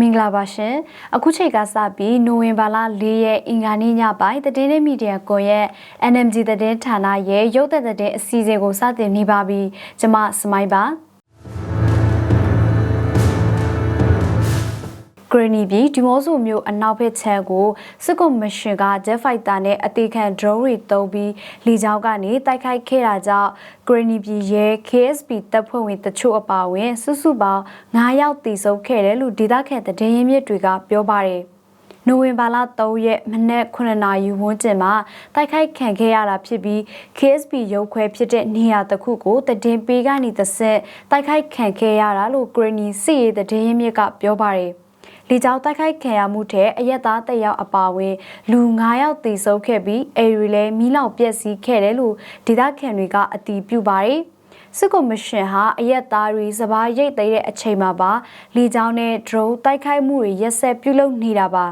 မင်္ဂလာပါရှင်အခုချိန်ကစပြီးနိုဝင်ဘာလ၄ရက်အင်္ဂါနေ့ညပိုင်းတည်င်းမီဒီယာကွန်ရဲ့ NMG တည်င်းဌာနရဲ့ရုပ်သံတည်င်းအစီအစဉ်ကိုစတင်နေပါပြီကျွန်မစမိုင်းပါ ဂရနီပြည်ဒီမော့ဆိုမျိုးအနောက်ဘက်ခြမ်းကိုစစ်ကွန်မရှင်က Jet Fighter နဲ့အသေးခံ drone တွေတုံးပြီးလီကြောင်းကနေတိုက်ခိုက်ခဲ့တာကြောင့်ဂရနီပြည်ရဲ့ KSP တပ်ဖွဲ့ဝင်တချို့အပါအဝင်စုစုပေါင်း9ယောက်တိစုခဲ့တယ်လို့ဒေသခံသတင်းရင်းမြစ်တွေကပြောပါတယ်။နိုဝင်ဘာလ3ရက်မနက်9နာရီဝန်းကျင်မှာတိုက်ခိုက်ခံခဲ့ရတာဖြစ်ပြီး KSP ရုပ်ခွဲဖြစ်တဲ့နေရာတစ်ခုကိုတည်င်းပေးကနေသဆက်တိုက်ခိုက်ခံခဲ့ရတာလို့ Granny စစ်ရေးသတင်းရင်းမြစ်ကပြောပါတယ်။ လေကြောင်းတိုက်ခိုက်ခံရမှုထက်အရက်သားတစ်ယောက်အပါအဝင်လူ9ယောက်သေဆုံးခဲ့ပြီးအေရီလည်းမီးလောင်ပျက်စီးခဲ့တယ်လို့ဒေသခံတွေကအတည်ပြုပါတယ်စစ်ကော်မရှင်ဟာအရက်သားတွေစပားရိတ်သိမ်းတဲ့အချိန်မှာပါလေကြောင်းနဲ့ drone တိုက်ခိုက်မှုတွေရက်ဆက်ပြုလုပ်နေတာပါ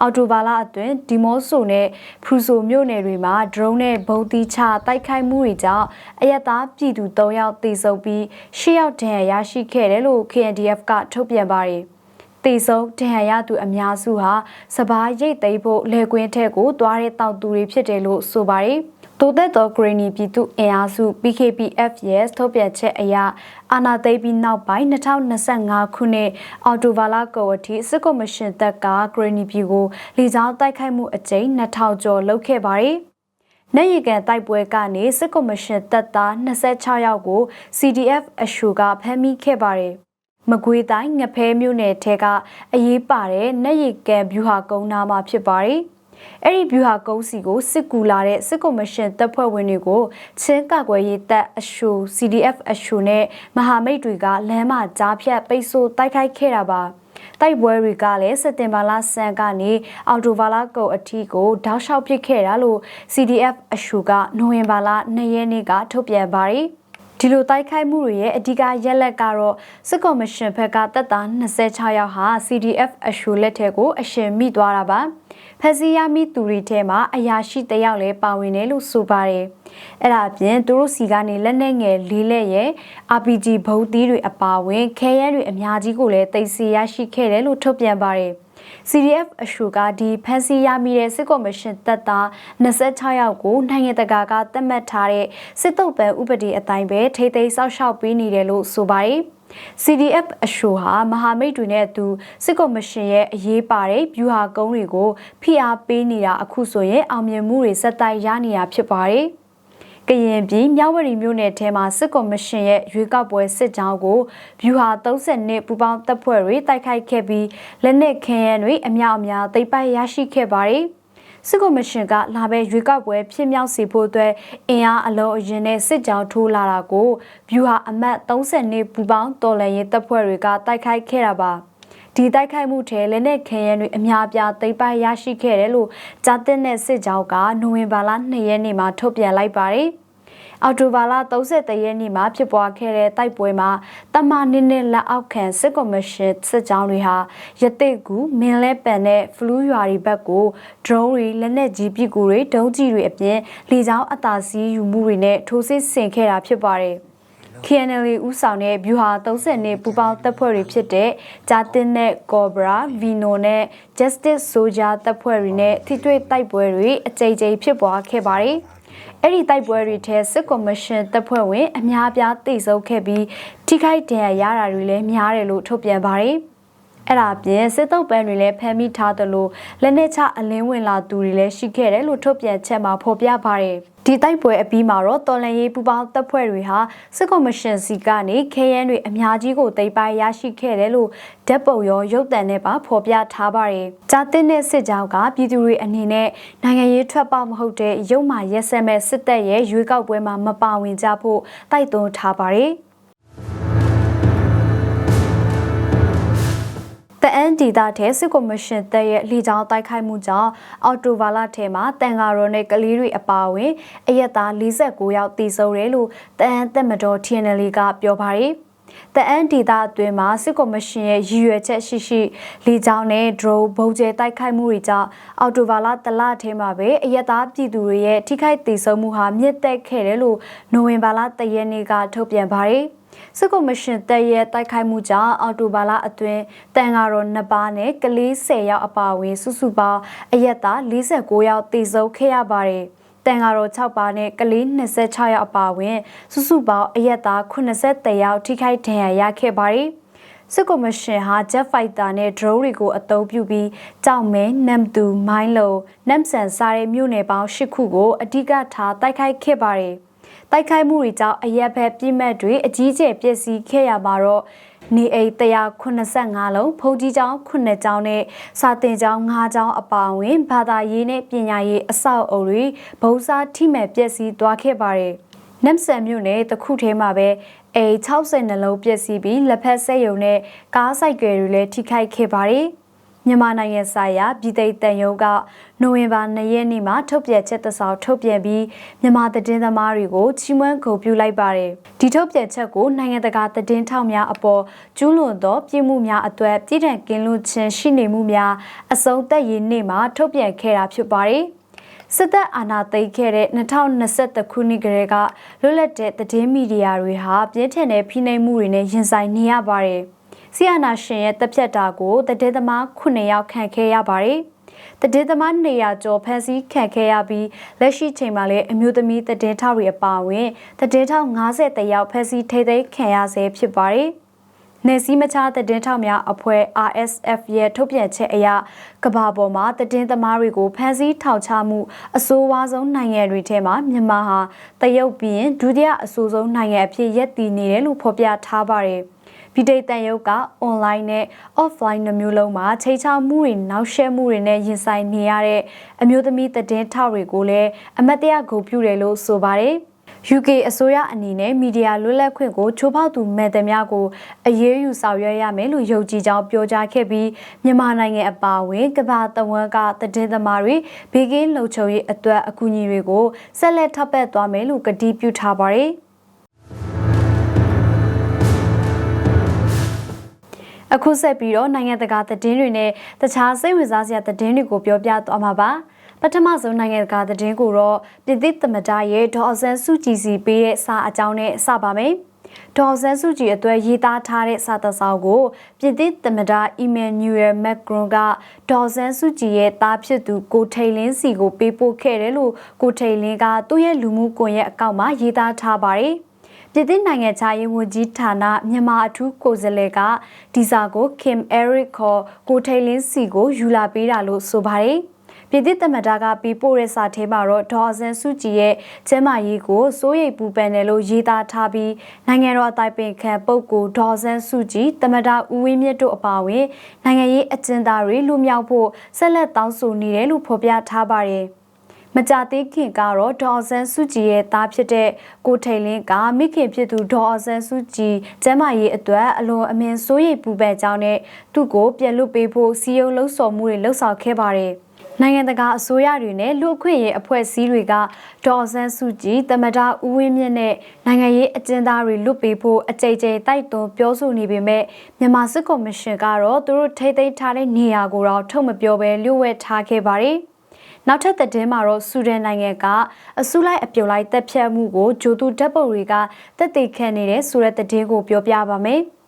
အော်တိုဘာလအတွင်းဒီမော့ဆိုနဲ့ဖရူဆိုမြို့နယ်တွေမှာ drone နဲ့ဗုံးတီးချတိုက်ခိုက်မှုတွေကြောင့်အရက်သားပြည်သူ3ယောက်သေဆုံးပြီး10ယောက်ဒဏ်ရာရရှိခဲ့တယ်လို့ KNDF ကထုတ်ပြန်ပါတယ်။ တေဆုံးတဟန်ရသူအများစုဟာစပားရိတ်သိမ်းဖို့လေကွင်းထက်ကိုတွားတဲ့တောက်သူတွေဖြစ်တယ်လို့ဆိုပါတယ်။တိုသက်သောဂရီနီပြည်သူအင်အားစု PKPF ရဲ့ထုတ်ပြန်ချက်အရအာနာသိပြီးနောက်ပိုင်း2025ခုနှစ်အော်တိုဘာလကောအထိစစ်ကော်မရှင်တပ်ကဂရီနီပြည်ကိုလေကြောင်းတိုက်ခိုက်မှုအကြိမ်2000ကျော်လုပ်ခဲ့ပါတယ်။နေရီကန်တိုက်ပွဲကနေစစ်ကော်မရှင်တပ်သား26ယောက်ကို CDF အရှူကဖမ်းမိခဲ့ပါတယ်။ မကွေးတိုင်းငဖဲမြို့နယ်ထဲကအရေးပါတဲ့နက်ရီကန်ဗျူဟာကုန်းနာမှာဖြစ်ပါတယ်။အဲ့ဒီဗျူဟာကုန်းစီကိုစစ်ကူလာတဲ့စစ်ကော်မရှင်တပ်ဖွဲ့ဝင်တွေကိုချင်းကကွယ်ရေးတပ်အရှူ CDF အရှူနဲ့မဟာမိတ်တွေကလမ်းမကြားဖြတ်ပိတ်ဆို့တိုက်ခိုက်ခဲ့တာပါ။တိုက်ပွဲတွေကလည်းစက်တင်ဘာလဆန်ကနေအော်တိုဘာလကုန်အထိကိုတောက်လျှောက်ပစ်ခဲ့တာလို့ CDF အရှူကနိုဝင်ဘာလ2ရက်နေ့ကထုတ်ပြန်ပါတယ်။ ဒီလိုတိုက်ခိုက်မှုတွေရဲ့အဓိကရက်လက်ကတော့စစ်ကော်မရှင်ဘက်ကတပ်သား26ယောက်ဟာ CDF အရှူလက်ထဲကိုအရှင်မိသွားတာပါဖက်စီယာမီသူတွေထဲမှာအရာရှိတယောက်လည်းပါဝင်တယ်လို့ဆိုပါတယ်အဲ့ဒါအပြင်သူတို့စီကနေလက်နက်ငယ်လေးလက်ရဲ့ RPG ဘုံသီးတွေအပါဝင်ခဲရဲတွေအများကြီးကိုလည်းသိသိရရှိခဲ့တယ်လို့ထုတ်ပြန်ပါတယ်။ CDF အရှုကဒီဖန်စီရမိတဲ့စစ်ကော်မရှင်တပ်သား26ယောက်ကိုနိုင်ငံတကာကသတ်မှတ်ထားတဲ့စစ်တုပ်ပန်းဥပဒေအတိုင်းပဲထိသိမ်းစောက်ရှောက်ပေးနေတယ်လို့ဆိုပါတယ်။ CDF အရှိုဟာမဟာမိတ်တွေနဲ့အတူစစ်ကော်မရှင်ရဲ့အရေးပါတဲ့ဗျူဟာကုန်းတွေကိုဖိအားပေးနေတာအခုဆိုရင်အောင်မြင်မှုတွေစက်တိုက်ရနေတာဖြစ်ပါတယ်။ ကရင်ပြည်မြဝတီမြို့နယ်ထဲမှာစစ်ကော်မရှင်ရဲ့ရွေးကောက်ပွဲစစ်ကြောင်းကိုဗျူဟာ30နှစ်ပူပေါင်းတပ်ဖွဲ့တွေတိုက်ခိုက်ခဲ့ပြီးလက်နက်ခဲယမ်းတွေအများအများသိမ်းပိုက်ရရှိခဲ့ပါတယ်။စစ်ကော်မရှင်ကလာပဲရွေးကောက်ပွဲဖြစ်မြောက်စေဖို့အတွက်အင်အားအလုံးအရင်နဲ့စစ်ကြောင်းထိုးလာတာကိုဗျူဟာအမတ်30နှစ်ပူပေါင်းတော်လှန်ရေးတပ်ဖွဲ့တွေကတိုက်ခိုက်ခဲ့တာပါ။ ဒီတိုက်ခိုက်မှုထဲလက်နက်ခဲယမ်းတွေအများအပြားသိမ်းပိုက်ရရှိခဲ့တယ်လို့ကြားတင်တဲ့စစ်ကြောင်းကနိုဝင်ဘာလ2ရက်နေ့မှာထုတ်ပြန်လိုက်ပါတယ်။အော်တိုဘာလ31ရက်နေ့မှာဖြစ်ပွားခဲ့တဲ့တိုက်ပွဲမှာတမနစ်နဲ့လက်အောက်ခံစစ်ကော်မရှင်စစ်ကြောင်းတွေဟာရတိတ်ကူမင်းလဲပန်နဲ့ဖလူးရွာတွေဘက်ကို drone တွေလက်နက်ကြီးပစ်ကူတွေဒုံးကြီးတွေအပြင်လေကြောင်းအသာစီးယူမှုတွေနဲ့ထိုးစစ်ဆင်ခဲ့တာဖြစ်ပါတယ်။ KNL ဦးဆောင်တဲ့ဗျူဟာ30နှစ်ပူပေါင်းတပ်ဖွဲ့တွေဖြစ်တဲ့ဂျာတင်နဲ့ Cobra, Vino နဲ့ Justice Soldier တပ်ဖွဲ့တွေနဲ့ထိတွေ့တိုက်ပွဲတွေအကြိမ်ကြိမ်ဖြစ်ပွားခဲ့ပါတယ်။အဲ့ဒီတိုက်ပွဲတွေထဲစစ်ကော်မရှင်တပ်ဖွဲ့ဝင်အများအပြားတိစုပ်ခဲ့ပြီးထိခိုက်ဒဏ်ရာရတာတွေလည်းများတယ်လို့ထုတ်ပြန်ပါတယ်။အဲ့ဒါပြင်စစ်တုပ်ပန်းတွေလည်းဖမ်းမိထားသလိုလက်နက်ချအလင်းဝင်လာသူတွေလည်းရှိခဲ့တယ်လို့ထုတ်ပြန်ချက်မှာဖော်ပြပါတယ်။ ဒီတိုက်ပွဲအပြီးမှာတော့တော်လန်ရေးပူပေါင်းတပ်ဖွဲ့တွေဟာစစ်ကော်မရှင်စီကနေခဲယမ်းတွေအများကြီးကိုတိတ်ပိုက်ရရှိခဲ့တယ်လို့ဓာတ်ပုံရောရုပ်သံနဲ့ပါဖော်ပြထားပါတယ်။ဂျာတင်တဲ့စစ်ကြောင်းကပြည်သူတွေအနေနဲ့နိုင်ငံရေးထွက်ပေါက်မဟုတ်တဲ့ရုပ်မာရက်စက်မဲ့စစ်တပ်ရဲ့ရွေးကောက်ပွဲမှာမပါဝင်ကြဖို့တိုက်တွန်းထားပါတယ်။ အန်ဒီတာတဲ့စစ်ကော်မရှင်တပ်ရဲ့လေကြောင်းတိုက်ခိုက်မှုကြောင့်အော်တိုဘာလထဲမှာတန်ဃာတော်နဲ့ကလေးတွေအပါအဝင်အရက်သား49ယောက်သေဆုံးတယ်လို့တအန်တက်မတော် TNL ကပြောပါတယ်တအန်ဒီတာအတွင်းမှာစစ်ကော်မရှင်ရဲ့ရည်ရွယ်ချက်ရှိရှိလေကြောင်းနဲ့ drone ဗုံးကျဲတိုက်ခိုက်မှုတွေကြောင့်အော်တိုဘာလတလထဲမှာပဲအရက်သားပြည်သူတွေရဲ့ထိခိုက်ဒေဆုံးမှုဟာမြင့်တက်ခဲ့တယ်လို့နိုဝင်ဘာလတရက်နေ့ကထုတ်ပြန်ပါတယ်။ စစ်ကောမရှင်တပ်ရဲ့တိုက်ခိုက်မှုကြောင့်အော်တိုဘာလအတွင်းတန်ဃာတော်2ပါးနဲ့ကလေး10ယောက်အပါအဝင်စုစုပေါင်းအရက်သား49ယောက်တေဆုံးခဲ့ရပါတယ်။တန်ဃာတော်6ပါးနဲ့ကလေး26ယောက်အပါအဝင်စုစုပေါင်းအရက်သား83ယောက်ထိခိုက်ဒဏ်ရာရခဲ့ပါတယ်။စစ်ကောမရှင်ဟာ Jet Fighter နဲ့ drone တွေကိုအသုံးပြုပြီးကြောက်မဲနမ်တူမိုင်းလုံနမ်ဆန်စားတဲ့မြို့နယ်ပေါင်း၈ခုကိုအဓိကထားတိုက်ခိုက်ခဲ့ပါတယ်။ တိုက်ခိုက်မှုတွေကြောင့်အရက်ဘက်ပြစ်မှတ်တွေအကြီးကျယ်ပျက်စီးခဲ့ရမှာတော့နေအိမ်185လုံးဖုန်ကြီးကျောင်း9ကျောင်းနဲ့စာတင်ကျောင်း5ကျောင်းအပါအဝင်ဘာသာရေးနဲ့ပညာရေးအဆောက်အအုံတွေဗုံးစားထိမဲ့ပျက်စီးသွားခဲ့ပါတယ်။နမ်ဆန်မြို့နယ်တခုထဲမှာပဲအိမ်60နှလုံးပျက်စီးပြီးလက်ဖက်ဆက်ယုံနဲ့ကားဆိုင်ကယ်တွေလည်းထိခိုက်ခဲ့ပါတယ်။ မြန်မာနိုင်ငံဆိုင်ရာပြည်သိတန်ယုံကနိုဝင်ဘာ2ရက်နေ့မှာထုတ်ပြန်ချက်သစောင်းထုတ်ပြန်ပြီးမြန်မာသတင်းသမားတွေကိုချီးမွမ်းဂုဏ်ပြုလိုက်ပါတယ်။ဒီထုတ်ပြန်ချက်ကိုနိုင်ငံတကာသတင်းထောက်များအပေါ်ကျူးလွန်သောပြည်မှုများအတွေ့ပြည်ထန်ကင်းလွတ်ခြင်းရှိနေမှုများအဆုံးသက်ရည်နေ့မှာထုတ်ပြန်ခဲ့တာဖြစ်ပါတယ်။စစ်တပ်အာဏာသိမ်းခဲ့တဲ့2021ခုနှစ်ကလေးကလွတ်လပ်တဲ့သတင်းမီဒီယာတွေဟာပြင်းထန်တဲ့ဖိနှိပ်မှုတွေနဲ့ရင်ဆိုင်နေရပါတယ်။ ဆီယနာရှင်ရဲ့တပ်ဖြတ်တာကိုတည်သမား9ယောက်ခံခဲ့ရပါတယ်။တည်သမား200ကျော်ဖမ်းဆီးခံခဲ့ရပြီးလက်ရှိချိန်မှာလည်းအမျိုးသမီးတည်ထောက်တွေအပါအဝင်တည်ထောက်50ယောက်ဖမ်းဆီးထိသိမ်းခံရဆဲဖြစ်ပါတယ်။ နေစည်းမချတည်ထောက်များအဖွဲ့ RSF ရဲ့ထုတ်ပြန်ချက်အရကဘာပေါ်မှာတည်သမားတွေကိုဖမ်းဆီးထောက်ချမှုအဆိုးဝါးဆုံးနိုင်ငံတွေထဲမှာမြန်မာဟာတရုတ်ပြီးရင်ဒုတိယအဆိုးဆုံးနိုင်ငံအဖြစ်ရပ်တည်နေတယ်လို့ဖော်ပြထားပါတယ်။ဗီဒီတန်ရုပ်က online နဲ့ offline နှမျိုးလုံးမှာချိန်ချမှုတွေနောက်ရှက်မှုတွေနဲ့ရင်ဆိုင်နေရတဲ့အမျိုးသမီးသတင်းထောက်တွေကိုလည်းအမတ်တရဂုဏ်ပြုတယ်လို့ဆိုပါတယ်။ UK အစိုးရအနေနဲ့မီဒီယာလွတ်လပ်ခွင့်ကိုချိုးဖောက်သူမဲ့သမျှကိုအရေးယူဆောင်ရွက်ရမယ်လို့ယုံကြည်ကြောင်းပြောကြားခဲ့ပြီးမြန်မာနိုင်ငံအပါအဝင်ကမ္ဘာတဝန်းကသတင်းသမားတွေဘေးကင်းလုံခြုံရေးအတွက်အကူအညီတွေကိုဆက်လက်ထောက်ပံ့သွားမယ်လို့ကတိပြုထားပါတယ်။အခုဆက်ပြီးတော့နိုင်ငံတကာသတင်းတွေနဲ့တခြားစိတ်ဝင်စားစရာသတင်းတွေကိုပြောပြသွားမှာပါ ပထမဆုံးနိုင်ငံတကာသတင်းကိုတော့ပြည်သစ်သမဒရဲ့ဒေါ်အဆန်းစုကြည်စီပေးတဲ့စာအကြောင်းနဲ့စပါမယ်ဒေါ်ဆန်းစုကြည်အတွက်ရေးသားထားတဲ့စာသက်ဆောင်ကိုပြည်သစ်သမဒအီမန်နျူရယ်မက်ဂရွန်ကဒေါ်ဆန်းစုကြည်ရဲ့သားဖြစ်သူကိုထိန်လင်းစီကိုပေးပို့ခဲ့တယ်လို့ကိုထိန်လင်းကသူ့ရဲ့လူမှုကွန်ရက်အကောင့်မှာရေးသားထားပါတယ်။ပြည်သစ်နိုင်ငံခြားရေးဝန်ကြီးဌာနမြန်မာအထူးကိုယ်စားလှယ်ကဒီဇာကို Kim Eric ခေါ်ကိုထိန်လင်းစီကိုယူလာပေးတာလို့ဆိုပါတယ်။ ပြည်သစ်သမ္မတကပြီးပို့တဲ့စာထဲမှာတော့ဒေါ်စန်စုကြည်ရဲ့ကျမ်းမာရေးကိုစိုးရိမ်ပူပန်တယ်လို့ရေးသားထားပြီးနိုင်ငံတော်အတိုင်ပင်ခံပုဂ္ဂိုလ်ဒေါ်စန်စုကြည်သမ္မတဦးဝင်းမြင့်တို့အပါအဝင်နိုင်ငံရေးအကျဉ်းသားတွေလူမြောက်ဖို့ဆက်လက်တောင်းဆိုနေတယ်လို့ဖော်ပြထားပါတယ်။ မကြသေးခင်ကတော့ဒေါ်ဆန်းစုကြည်ရဲ့သားဖြစ်တဲ့ကိုထိန်လင်းကမိခင်ဖြစ်သူဒေါ်ဆန်းစုကြည်ကျမ်းမာရေးအတွက်အလွန်အမင်းစိုးရိမ်ပူပန်ကြောင်းနဲ့သူ့ကိုပြန်လွတ်ပေးဖို့စီယုံလှုပ်ဆော်မှုတွေလှုပ်ဆောင်ခဲ့ပါတယ်။နိုင်ငံတကာအစိုးရတွေနဲ့လူ့အခွင့်အရေးအဖွဲ့အစည်းတွေကဒေါ်ဆန်းစုကြည်တမဒါဦးဝင်းမြင့်နဲ့နိုင်ငံရေးအကျဉ်းသားတွေလွတ်ပေးဖို့အကြိမ်ကြိမ်တိုက်တွန်းပြောဆိုနေပေမဲ့မြန်မာစစ်ကော်မရှင်ကတော့သူတို့ထိသိမ်းထားတဲ့နေရာကိုတော့ထုတ်မပြောဘဲလျှို့ဝှက်ထားခဲ့ပါတယ်။ နောက်ထပ်သတင်းမှာတော့ဆူဒန်နိုင်ငံကအစုလိုက်အပြုံလိုက်တပ်ဖြတ်မှုကိုဂျိုတူဓာတ်ပုံတွေကတက်တေခံနေတဲ့ဆိုတဲ့သတင်းကိုပြောပြပါမယ်။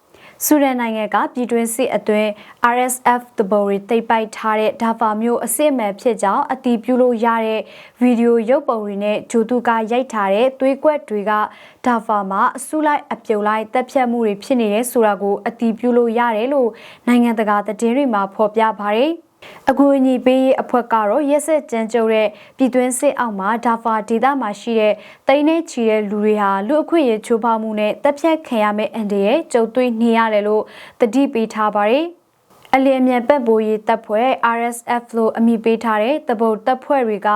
ဆူဒန်နိုင်ငံကပြည်တွင်းစစ်အတွင်း RSF တဘော်ရီတိတ်ပိုက်ထားတဲ့ဒါဖာမျိုးအစစ်အမှန်ဖြစ်ကြောင်းအတီးပြုလို့ရတဲ့ဗီဒီယိုရုပ်ပုံတွေနဲ့ဂျိုတူကရိုက်ထားတဲ့သွေးကွက်တွေကဒါဖာမှာအစုလိုက်အပြုံလိုက်တပ်ဖြတ်မှုတွေဖြစ်နေတဲ့ဆိုတာကိုအတီးပြုလို့ရတယ်လို့နိုင်ငံတကာသတင်းတွေမှာဖော်ပြပါတယ်။ အကူအညီပေးရေးအဖွဲ့ကတော့ရက်ဆက်ကြမ်းကြုတ်တဲ့ပြည်တွင်းစစ်အောက်မှာဒါဖာဒေသမှာရှိတဲ့တိန်းနဲ့ချီတဲ့လူတွေဟာလူအခွင့်အရေးချိုးဖောက်မှုနဲ့တပ်ဖြတ်ခံရမယ့်အန္တရာယ်ကြုံတွေ့နေရတယ်လို့တတိပေးထားပါတယ်။အလျင်မြန်ပတ်ပိုးရေးတပ်ဖွဲ့ RSF လို့အမည်ပေးထားတဲ့တပုတ်တပ်ဖွဲ့တွေက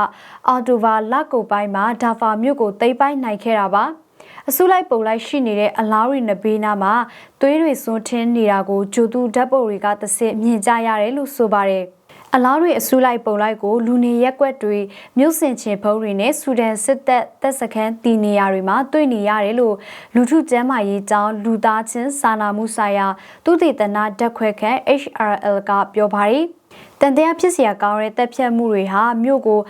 အော်တိုဗာလက်ကုတ်ပိုင်းမှာဒါဖာမြို့ကိုသိမ်းပိုက်နိုင်ခဲ့တာပါ။အစုလိုက်ပုံလိုက်ရှိနေတဲ့အလားရီနဘေးနာမှာသွေးတွေစွန်းထင်းနေတာကိုဂျိုတူဓာတ်ပုံတွေကသစ်မြင်ကြရတယ်လို့ဆိုပါတယ်။ အလားတွေအစုလိုက်ပုံလိုက်ကိုလူနေရက်ကွက်တွေမြို့စင်ချင်ဖုံးတွေနဲ့ဆူဒန်စစ်တပ်တပ်စခန်းတည်နေရာတွေမှာတွေ့နေရတယ်လို့လူထုကျန်းမာရေးကြောင်းလူသားချင်းစာနာမှုဆိုင်ရာသူတည်တနာဓာတ်ခွဲခန့် HRL ကပြောပါတယ် တန်တရားဖြစ်စရာကောင်းတဲ့တပ်ဖြတ်မှုတွေဟာမြို့ကို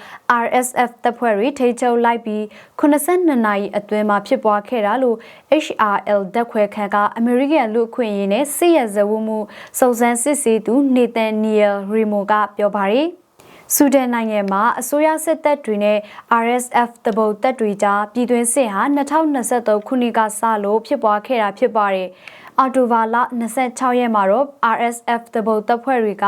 RSF တပ်ဖွဲ့တွေထိန်းချုပ်လိုက်ပြီး82နာရီအတွင်းမှာဖြစ်ပွားခဲ့တာလို့ HRL တပ်ခွဲခန့်ကအမေရိကန်လူအခွင့်အရေးနဲ့စစ်ရဇဝမှုစုံစမ်းစစ်ဆေးသူနေသန်နီယယ်ရီမိုကပြောပါတယ်။ ဆူဒန်နိုင်ငံမှာအစိုးရစစ်တပ်တွေနဲ့ RSF တဘုတ်တပ်တွေကြားပြည်တွင်းစစ်ဟာ2023ခုနှစ်ကစလို့ဖြစ်ပွားခဲ့တာဖြစ်ပါတယ်။အော်တိုဘာလ26ရက်မှာတော့ RSF တဘုတ်တပ်ဖွဲ့တွေက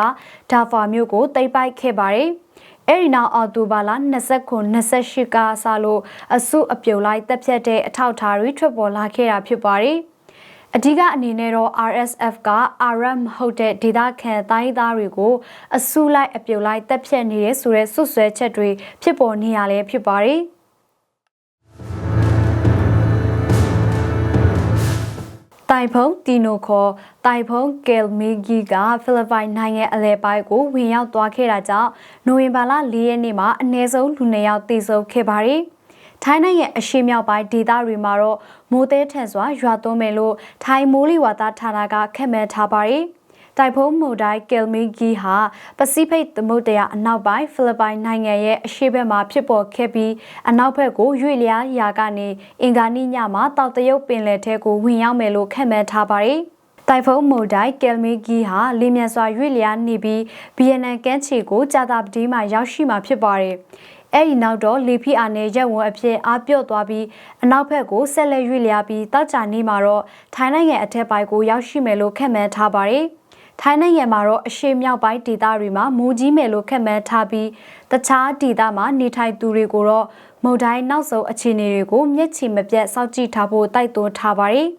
ဒါဖာမြို့ကိုသိမ်းပိုက်ခဲ့ပါတယ်။အဲဒီနောက်အော်တိုဘာလ29 28ကစလို့အစုအပြုံလိုက်တပ်ဖြတ်တဲ့အထောက်အထားတွေထွက်ပေါ်လာခဲ့တာဖြစ်ပါတယ်။ အဓိကအနေနဲ့တော့ RSF က RM ဟုတ်တဲ့ဒေသခံတိုင်းသားတွေကိုအစုလိုက်အပြုံလိုက်တပ်ဖြတ်နေတဲ့ဆိုတဲ့ဆွဆွဲချက်တွေဖြစ်ပေါ်နေရလဲဖြစ်ပါတယ်။တိုင်ဖုန်တီနိုခေါ်တိုင်ဖုန်ကယ်မီဂီကဖိလစ်ပိုင်နိုင်ငံအလဲပိုင်းကိုဝင်ရောက်သွားခဲ့တာကြောင့်နိုဝင်ဘာလ၄ရက်နေ့မှာအနည်းဆုံးလူ၂ယောက်သေဆုံးခဲ့ပါတယ်။ ထိုင်းနိုင်ငံအရှေ့မြောက်ပိုင်းဒေသတွေမှာတော့မိုးသေးထန်စွာရွာသွန်းမယ်လို့ထိုင်းမိုးလေဝသဌာနကခန့်မှန်းထားပါတယ်။တိုင်ဖုန်းမုန်တိုင်းကယ်မီဂီဟာပစိဖိတ်သမုဒ္ဒရာအနောက်ပိုင်းဖိလစ်ပိုင်နိုင်ငံရဲ့အရှေ့ဘက်မှာဖြစ်ပေါ်ခဲ့ပြီးအနောက်ဘက်ကိုရွေ့လျားရာကနေအင်္ဂါနေ့ညမှာတောက်တရုတ်ပင်လယ်ထဲကိုဝင်ရောက်မယ်လို့ခန့်မှန်းထားပါတယ်။တိုင်ဖုန်းမိုဒိုင်ကယ်မီဂီဟာလင်းမြန်စွာရွေ့လျားနေပြီးဗီယက်နမ်ကမ်းခြေကိုကြာတာပတိမှာရောက်ရှိမှာဖြစ်ပါတယ်။ အဲ့ဒီနောက်တော့လေဖိအားနဲ့ရက်ဝန်းအဖြစ်အားပြော့သွားပြီးအနောက်ဘက်ကိုဆက်လက်ရွေ့လျားပြီးတောက်ကြနေမှာတော့ထိုင်းနိုင်ငံအထက်ပိုင်းကိုရောက်ရှိမယ်လို့ခန့်မှန်းထားပါတယ်။ထိုင်းနိုင်ငံမှာတော့အရှေ့မြောက်ပိုင်းဒေသတွေမှာမိုးကြီးမယ်လို့ခန့်မှန်းထားပြီးတခြားဒေသမှာနေထိုင်သူတွေကိုတော့မုန်တိုင်းနောက်ဆုံးအခြေအနေတွေကိုမျက်ခြေမပြတ်စောင့်ကြည့်ထားဖို့တိုက်တွန်းထားပါတယ်။